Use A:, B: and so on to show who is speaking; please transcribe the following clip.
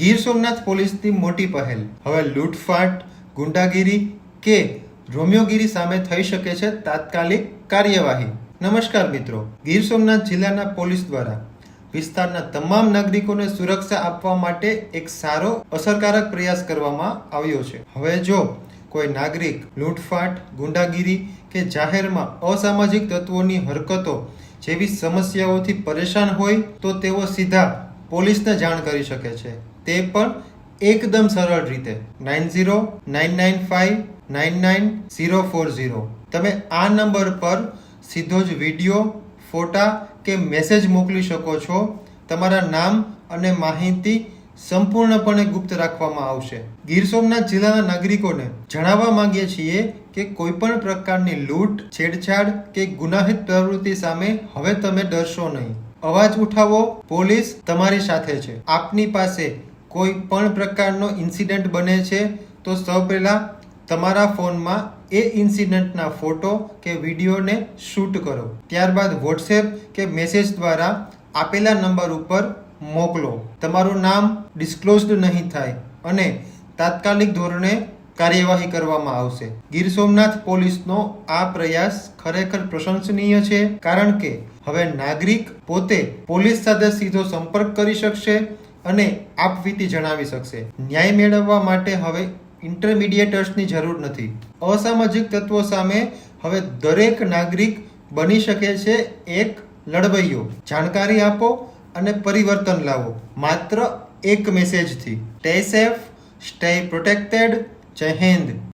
A: ગીર સોમનાથ પોલીસની મોટી પહેલ. હવે લૂંટફાટ, ગુંડાગીરી કે રોમિયોગીરી સામે થઈ શકે છે તાત્કાલિક કાર્યવાહી. નમસ્કાર મિત્રો, ગીર સોમનાથ જિલ્લાના પોલીસ દ્વારા વિસ્તારના તમામ નાગરિકોને સુરક્ષા આપવા માટે એક સારો, અસરકારક પ્રયાસ કરવામાં આવ્યો છે. હવે જો કોઈ નાગરિક લૂંટફાટ, ગુંડાગીરી કે જાહેરમાં અસામાજિક તત્વોની હરકતો જેવી સમસ્યાઓથી પરેશાન હોય તો તેઓ સીધા પોલીસને જાણ કરી શકે છે. તે પણ એકદમ સરળ રીતે. Nine zero nine nine five nine nine zero four zero. તમે આ નંબર પર સીધો જ વીડિયો, ફોટા કે મેસેજ મોકલી શકો છો. તમારા નામ અને માહિતી સંપૂર્ણપણે ગુપ્ત રાખવામાં આવશે. ગીર સોમનાથ જિલ્લાના નાગરિકોને જણાવવા માંગીએ છીએ કે કોઈ પણ પ્રકારની લૂંટ, છેડછાડ કે ગુનાહિત પ્રવૃત્તિ સામે હવે તમે ડરશો નહીં. અવાજ ઉઠાવો, પોલીસ તમારી સાથે છે. આપની પાસે કોઈ પણ પ્રકારનો ઇન્સિડન્ટ બને છે, તો સૌ પહેલાં તમારા ફોનમાં એ ઇન્સિડન્ટના ફોટો કે વિડીયોને શૂટ કરો. ત્યારબાદ વોટ્સએપ કે મેસેજ દ્વારા આપેલા નંબર ઉપર મોકલો. તમારું નામ ડિસ્ક્લોઝડ નહીં થાય અને તાત્કાલિક ધોરણે કાર્યવાહી કરવામાં આવશે. ગીર સોમનાથ પોલીસનો આ પ્રયાસ ખરેખર પ્રશંસનીય છે, કારણ કે હવે નાગરિક પોતે પોલીસ સાથે સીધો સંપર્ક કરી શકશે અને આપવીતી જણાવી શકશે. ન્યાય મેળવવા માટે હવે ઇન્ટરમીડિયેટર્સની જરૂર નથી. અસામાજિક તત્વો સામે હવે દરેક નાગરિક બની શકે છે એક લડવૈયો. જાણકારી આપો અને પરિવર્તન લાવો. માત્ર એક મેસેજથી સ્ટે સેફ સ્ટે પ્રોટેક્ટેડ જય હિન્દ.